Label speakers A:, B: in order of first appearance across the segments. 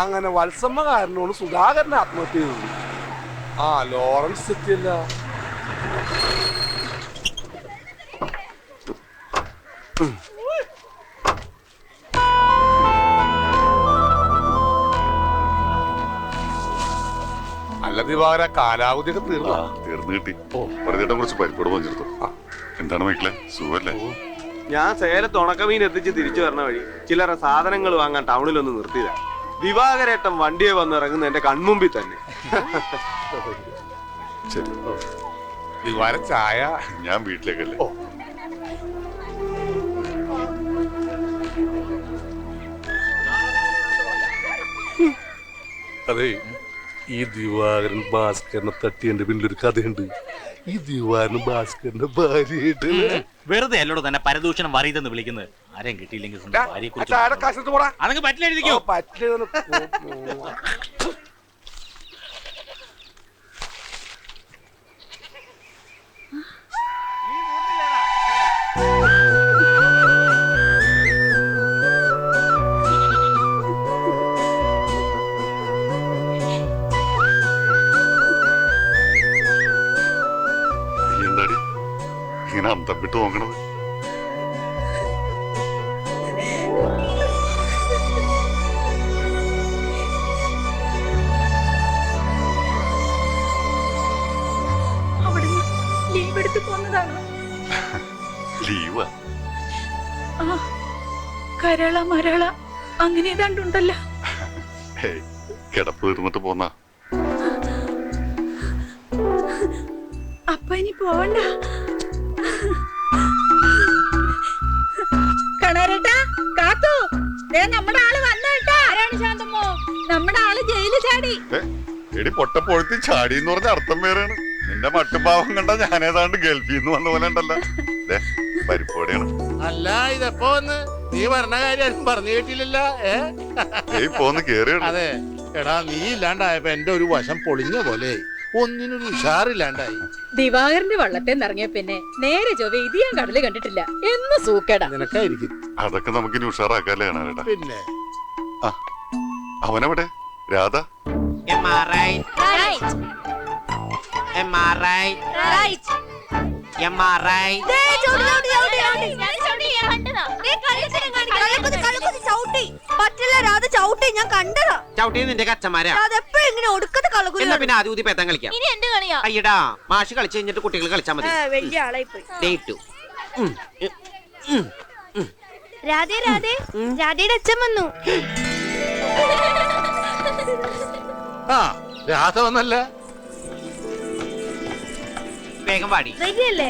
A: അങ്ങനെ വത്സമ്മ കാരനോട് സുധാകരൻ ആത്മഹത്യ ചെയ്തു. ആ ലോറൻസ് എത്തിയല്ല അല്ല ദിവാകര കാലാവധിയൊക്കെ തീർന്നു.
B: തീർന്നു കിട്ടി. വെറുതെ കുറച്ച് പരിപ്പോട് പഞ്ചെടുത്തു എന്താണ് മൈക്കിളെ? സുഖല്ലേ?
C: ഞാൻ സേലത്ത് ഉണക്കമീൻ എത്തിച്ച് തിരിച്ചു വരണ വഴി ചിലരെ സാധനങ്ങൾ വാങ്ങാൻ ടൗണിലൊന്ന് നിർത്തിയതാ ദിവാകരേട്ടൻ വണ്ടിയെ വന്നിറങ്ങുന്ന എന്റെ കൺമുമ്പിൽ തന്നെ.
A: ദിവാര ചായ
B: ഞാൻ വീട്ടിലേക്കല്ലേ.
A: അതെ ഈ ദിവാകരൻ ഭാസ്കരനെ തട്ടിയന്റെ പിന്നിലൊരു കഥയുണ്ട്. ഈ ദിവാകരൻ ഭാസ്കരന്റെ ഭാര്യയായിട്ട്
D: വെറുതെ അല്ലോട് തന്നെ പരദൂഷണം വറിയതെന്ന് വിളിക്കുന്നത് ആരെയും കിട്ടിയില്ലെങ്കിൽ സ്വന്തം പറ്റില്ല എഴുതിക്കോ
A: പറ്റില്ല
B: എന്താടി? ഇങ്ങനെ അന്തം വിട്ട് നോക്കണത്?
E: ലീവ്. കരള മരള അങ്ങനെ ഏതാണ്ടുണ്ടല്ലോ.
B: കിടപ്പ് തീർന്നിട്ട് പോന്നാ.
E: അപ്പ ഇനി പോവണ്ട. കണാരേട്ടാ കാത്തു ദേ നമ്മുടെ ആൾ വന്നേട്ടാ ആരാണ് ശാന്തമ്മോ? നമ്മുടെ ആൾ ജയിലിൽ ചാടി.
B: എടി പൊട്ട പൊഴുത്തി ചാടി എന്ന് പറഞ്ഞ അർത്ഥം വേറെയാണ്. നിന്റെ മട്ടുപാവം കണ്ട ഞാനേതാണ്ട് ഗൾഫിൽ നിന്ന് വന്ന പോലെ ഉണ്ടല്ലോ. ദേ, പരിപ്പോടെയാണ്
F: അല്ല ഇതെപ്പോ വന്ന്? നീ പറഞ്ഞ കാര്യം പറഞ്ഞു കേട്ടില്ലല്ലോ ഏ?
B: പോന്ന് കേറിയാണ്
F: അതെ. എടാ നീ ഇല്ലാണ്ടായപ്പോ എന്റെ ഒരു വശം പൊളിഞ്ഞ പോലെ. ഒന്നിനൊരു ഉഷാറില്ലാണ്ടായി.
E: ദിവാകരന്റെ വള്ളത്തെ നിറങ്ങിയ പിന്നെ നേരെ ചൊവ്വ ഇത് ഞാൻ കടൽ കണ്ടിട്ടില്ല. എന്ന് സൂക്കേടാ.
F: നിനക്കായിരിക്കും.
B: അതൊക്കെ നമുക്ക് ഇനി ഉഷാറാക്കാല്ലേ കാണാനേട്ടാ
F: പിന്നെ?
B: അവനവിടെ? Radha?
D: Am I. Right? Am I. Right? Am I. right?
G: പറ്റില്ല രാധ ചവിട്ടി ഞാൻ കണ്ടതാ.
D: ചവിട്ടി നിന്റെ കച്ചമാരാ.
G: രാധ എപ്പോഴും ഇങ്ങനെ ഒടുക്കത്തെ കളകുല
D: എന്നാ പിന്നെ ആദ്യം ഊതി പേത്തം കളിക്കാം.
G: ഇനി എന്ത് കളിയാ?
D: അയ്യടാ മാഷ് കളിച്ചു കഴിഞ്ഞിട്ട് കുട്ടികൾ കളിച്ചാ മതി.
G: വലിയ ആളായി പോയി.
D: ഡേറ്റു
G: രാധേ രാധേ രാധയുടെ അച്ഛൻ വന്നു.
F: ആ രാധ വന്നല്ല.
D: വേഗം പാടി
G: റെഡിയല്ലേ?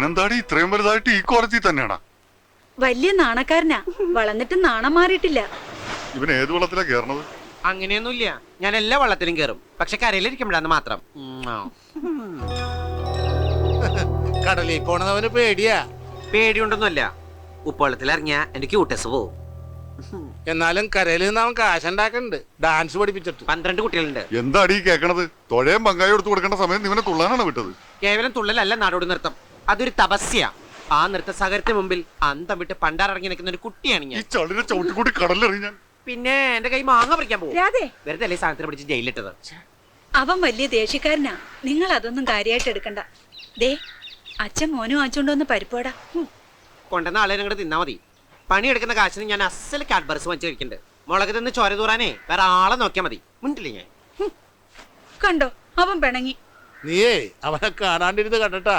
B: ഇവനെന്താടി ഇത്രയും വലുതായിട്ട് ഈ കോളേജിൽ തന്നെയാണാ?
E: വലിയ നാണക്കാരനാ. വളർന്നിട്ട് നാണം മാറിയിട്ടില്ല.
B: ഇവൻ ഏത് വെള്ളത്തിലാ കേറണത്
D: അങ്ങനെയൊന്നുമില്ല. ഞാൻ എല്ലാ വള്ളത്തിലും കേറും പക്ഷെ കരയിലിരിക്കുമ്പോഴാന്ന് മാത്രം.
F: കടലിൽ പോണതവന് പേടിയാ.
D: പേടിയുണ്ടൊന്നുമല്ല. ഉപ്പുവെള്ളത്തിൽ ഇറങ്ങിയ എന്റെ ക്യൂട്ടസ് പോവും.
F: എന്നാലും കരയിൽ നിന്ന് അവൻ കാശുണ്ടാക്കണ്ട്. ഡാൻസ് പഠിപ്പിച്ചിട്ട്.
D: പന്ത്രണ്ട് കുട്ടികളുണ്ട്.
B: എന്താടി ഈ കേക്കണത്? തൊഴയും പങ്കായി കൊടുത്തു കൊടുക്കേണ്ട സമയം ഇവനെ തുള്ളാനാണ് വിട്ടത്.
D: കേവലം തുള്ളലല്ല നാടോടി നൃത്തം. അതൊരു തപസ്യ. ആ നൃത്ത സഹകരത്തിന് മുമ്പിൽ അന്തം വിട്ട് പണ്ടാറിറങ്ങി നിൽക്കുന്ന ഒരു കുട്ടിയാണ്
B: ഈ
D: ഞാൻ.
B: ചളിനെ
D: പിന്നെ എന്റെ കൈ മാങ്ങ പറിക്കാൻ പോകും
E: രാധേ.
D: വെറുതെ അല്ലേ സാധനത്തിന് പിടിച്ച് ജയിലിട്ടത്
E: അവൻ വലിയ ദേഷ്യക്കാരനാ. നിങ്ങൾ അതൊന്നും കാര്യമായിട്ട് എടുക്കണ്ട. ദേ അച്ഛൻ മോനും വാങ്ങിച്ചോണ്ടോന്ന് പരിപ്പോടാ.
D: കൊണ്ടുവന്ന ആളെ നിങ്ങൾ തിന്നാ മതി. പണിയെടുക്കുന്ന കാശിന് ഞാൻ അസൽ കാഡ്ബർസ് വാങ്ങിച്ചു കഴിക്കുന്നുണ്ട് മുളക് തിന്ന് ചോര തൂറാനേ വേറെ ആളെ നോക്കിയാൽ മതി. മുണ്ടില്ലേ ഞാൻ?
E: കണ്ടോ അവൻ പിണങ്ങി.
F: നീയേ അവനെ കാണാണ്ടിരുന്ന് കണ്ടട്ടാ.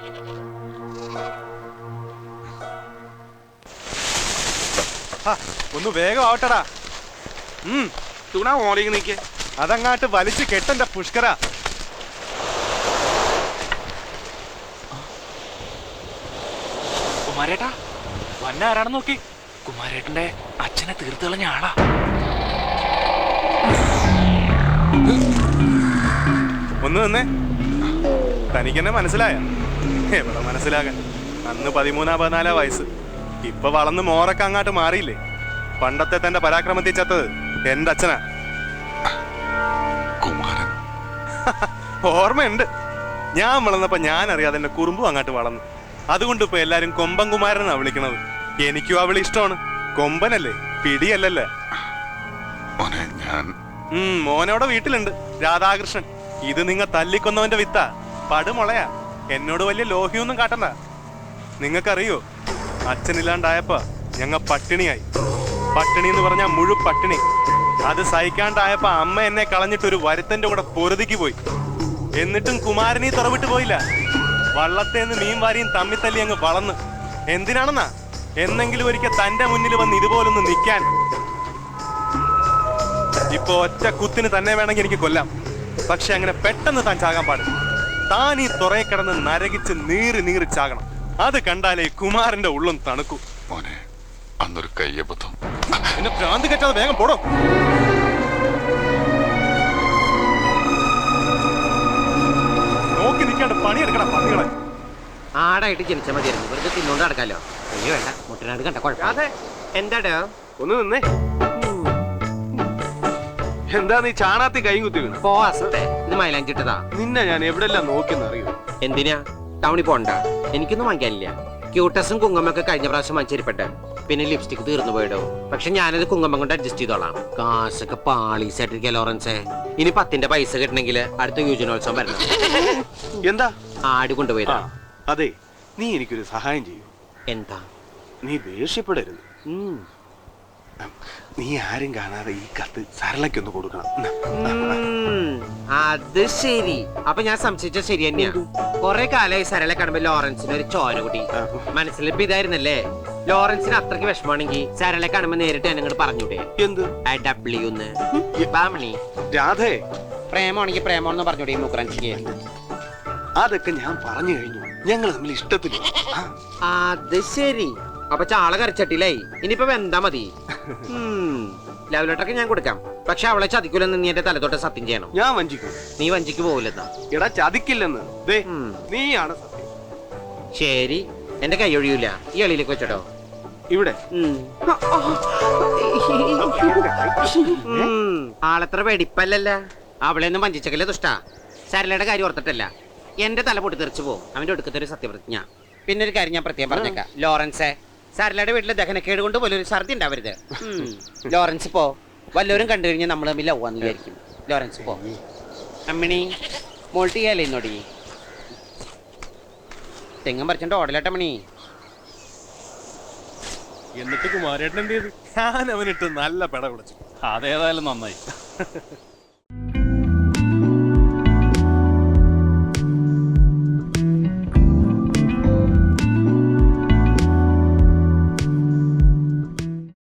H: ഒന്ന് വേഗം ആവട്ടടാ. ഉം
C: തുണ മോളിക്ക് നീക്കേ.
H: അതങ്ങാട്ട് വലിച്ച് കെട്ടണ്ട പുഷ്കര.
I: കുമാരേട്ടാ വന്ന ആരാണെന്ന് നോക്കി. കുമാരേട്ടന്റെ അച്ഛനെ തീർത്തു കളഞ്ഞ ആളാ.
H: ഒന്ന് നിന്നേ. തനിക്കെന്നെ മനസ്സിലായ. എവിടെ മനസ്സിലാകാൻ? അന്ന് പതിമൂന്നാ പതിനാലാ വയസ്സ്. ഇപ്പൊ വളർന്ന് മോറൊക്കെ അങ്ങാട്ട് മാറിയില്ലേ? പണ്ടത്തെ തന്റെ പരാക്രമത്തിൽ ചത്തത് എന്റെ അച്ഛനാ.
B: കുമാരൻ.
H: ഓർമ്മയുണ്ട്. ഞാൻ വളർന്നപ്പോ ഞാൻ അറിയാതെ എന്റെ കുറുമ്പും അങ്ങാട്ട് വളർന്നു. അതുകൊണ്ട് ഇപ്പൊ എല്ലാരും കൊമ്പൻ കുമാരനാ വിളിക്കണത്. എനിക്കും അവൾ ഇഷ്ടമാണ്. കൊമ്പനല്ലേ? പിടിയല്ലല്ലേ?
B: ഞാൻ
H: മോനവിടെ വീട്ടിലുണ്ട്. രാധാകൃഷ്ണൻ. ഇത് നിങ്ങ തല്ലിക്കൊന്നവന്റെ വിത്താ. പടുമുളയാ. എന്നോട് വലിയ ലോഹിയൊന്നും കാട്ടണ്ട. നിങ്ങൾക്കറിയോ അച്ഛനില്ലാണ്ടായപ്പോ ഞങ്ങ പട്ടിണിയായി. പട്ടിണി എന്ന് പറഞ്ഞാൽ മുഴു പട്ടിണി. അത് സഹിക്കാണ്ടായപ്പോ അമ്മ എന്നെ കളഞ്ഞിട്ട് ഒരു വരുത്തന്റെ കൂടെ പൊറുതിക്ക് പോയി. എന്നിട്ടും കുമാരനീ തുറവിട്ട് പോയില്ല. വള്ളത്തേന്ന് മീൻ വാരിയും തമ്മി തല്ലി അങ്ങ് വളർന്ന്. എന്തിനാണെന്നാ? എന്നെങ്കിലും ഒരിക്കൽ തന്റെ മുന്നിൽ വന്ന് ഇതുപോലൊന്ന് നിൽക്കാൻ ഇപ്പൊ ഒറ്റ കുത്തിന് തന്നെ വേണമെങ്കിൽ എനിക്ക് കൊല്ലാം. പക്ഷെ അങ്ങനെ പെട്ടെന്ന് താൻ ചാകാൻ പാടില്ല. താൻ ഈ തുറയെ കിടന്ന് നരകിച്ച് നീറി നീറി ചാകണം. അത് കണ്ടാലേ കുമാറിന്റെ ഉള്ളും തണുക്കൂ.
B: മോനെ അന്നൊരു കയ്യബദ്ധം.
H: പിന്നെ ഭ്രാന്ത് കെട്ടാതെ വേഗം പോടോ. നോക്കി നിൽക്കാണ്ട് പണിയെടുക്കണ പന്നികളെ.
D: ആടായിട്ട് ജനിച്ചാൽ മതിയായിരുന്നു. വെറുതെ തിന്നോണ്ട് നടക്കാലോ. അയ്യോ വേണ്ട മുട്ടനാട് കണ്ട കുഴപ്പം
C: അതെ
D: എന്താടാ?
C: ഒന്ന് നിന്നേ. എന്താ നീ ചാണാത്തി കൈ കുത്തി വീണ
D: പോ അസത്തെ. ഇത് മൈലാഞ്ചിട്ടതാ.
C: നിന്നെ ഞാൻ എവിടെല്ലാം നോക്കിയെന്ന് അറിയൂ?
D: എന്തിനാ? ടൗണിൽ പോണ്ട. എനിക്കൊന്നും വാങ്ങിക്കാനില്ല. ക്യൂട്ടസും കുങ്കുമൊക്കെ കഴിഞ്ഞ പ്രാവശ്യം വാങ്ങിച്ചിരിപ്പട്ടെ പിന്നെ ലിപ്സ്റ്റിക് തീർന്നു പോയിടോ. പക്ഷെ ഞാനത് കുങ്ങമ്മ കൊണ്ട് അഡ്ജസ്റ്റ് ചെയ്തോളാം. കാശൊക്കെ പാളീസായിട്ടിരിക്കുക ലോറൻസേ? ഇനി പത്തിന്റെ പൈസ കിട്ടണമെങ്കിൽ അടുത്ത യുജനോത്സവം വരണം.
C: എന്താ?
D: ആടി കൊണ്ടുപോയതാ.
C: അതെ. നീ എനിക്കൊരു സഹായം ചെയ്യൂ.
D: എന്താ?
C: നീ ദേഷ്യപ്പെടരുത്. നീ ആരും കാണാതെ ഈ കത്ത് സരളയ്ക്കൊന്ന് കൊടുക്കണം.
D: അത് ശരി. അപ്പൊ ഞാൻ സംശയിച്ച ശരി തന്നെയാ. കൊറേ കാലമായി സരളെ കാണുമ്പോ ലോറൻസിന് ഒരു ചോര കൂടി.
C: മനസ്സിൽ
D: മനസ്സിലിപ്പോ ഇതായിരുന്നല്ലേ? ലോറൻസിന് അത്രയ്ക്ക് വിഷമാണെങ്കിൽ സരളെ കാണുമ്പോ നേരിട്ട് എന്നോട് പറഞ്ഞൂടെ.
C: എന്ത്?
D: ഡബ്ല്യു ബാമണി
C: രാധേ.
D: പ്രേമാണെങ്കിൽ പ്രേമെന്ന് പറഞ്ഞൂടെ മുക്കറൻസിക്ക്
C: അതൊക്കെ ഞാൻ പറഞ്ഞു കഴിഞ്ഞു. ഞങ്ങൾ തമ്മിൽ ഇഷ്ടത്തില്ല
D: അത് ശരി. അപ്പൊ ചാള കരച്ചട്ടില്ലേ? ഇനിയിപ്പോ എന്താ മതി. ലവ് ലെറ്ററൊക്കെ ഞാൻ കൊടുക്കാം. പക്ഷെ അവളെ ചതിക്കൂലെന്ന് നീ എന്റെ തലത്തോട്ട് സത്യം ചെയ്യണം?
C: ഞാൻ വഞ്ചിക്കും.
D: നീ വഞ്ചിക്ക് പോകില്ലെന്നാ
C: എടാ ചതിക്കില്ലെന്ന്. ദേ നീയാണ് സത്യം.
D: ശരി. എന്റെ കൈ ഒഴിയൂല. ഈ എളിയിലേക്ക് വെച്ചോട്ടോ.
C: ഇവിടെ.
D: ആളെത്ര വെടിപ്പല്ലല്ല. അവളെ ഒന്നും വഞ്ചിച്ചക്കല്ലേ ദുഷ്ട. സരളയുടെ കാര്യം ഓർത്തിട്ടല്ല. എന്റെ തല പൊട്ടി തെറിച്ചു പോകും അവന്റെ ഒടുക്കത്തെ ഒരു സത്യപ്രതിജ്ഞ. പിന്നെ ഒരു കാര്യം ഞാൻ പ്രത്യേകം പറഞ്ഞേക്കാം. ലോറൻസേ സരളയുടെ വീട്ടിലെ ദഹനക്കേട് കൊണ്ട് പോലൊരു ഛർദി ഉണ്ടാവരുത്. ലോറൻസ് പോ. വല്ലവരും കണ്ടു കഴിഞ്ഞാൽ നമ്മൾ തമ്മിൽ ലവാന്ന് വിചാരിക്കും. ലോറൻസ് പോ. അമ്മിണി മോൾട്ട് ചെയ്യാലേ ഇന്നോടി തെങ്ങും പറിച്ചോണ്ട് ഓടലട്ടമ്മണി
H: എന്നിട്ട് കുമാരേട്ടൻ എന്ത് ചെയ്തു? ഞാൻ അവനിട്ട് നല്ല പെട വിളിച്ചു.
I: അതേതായാലും നന്നായി.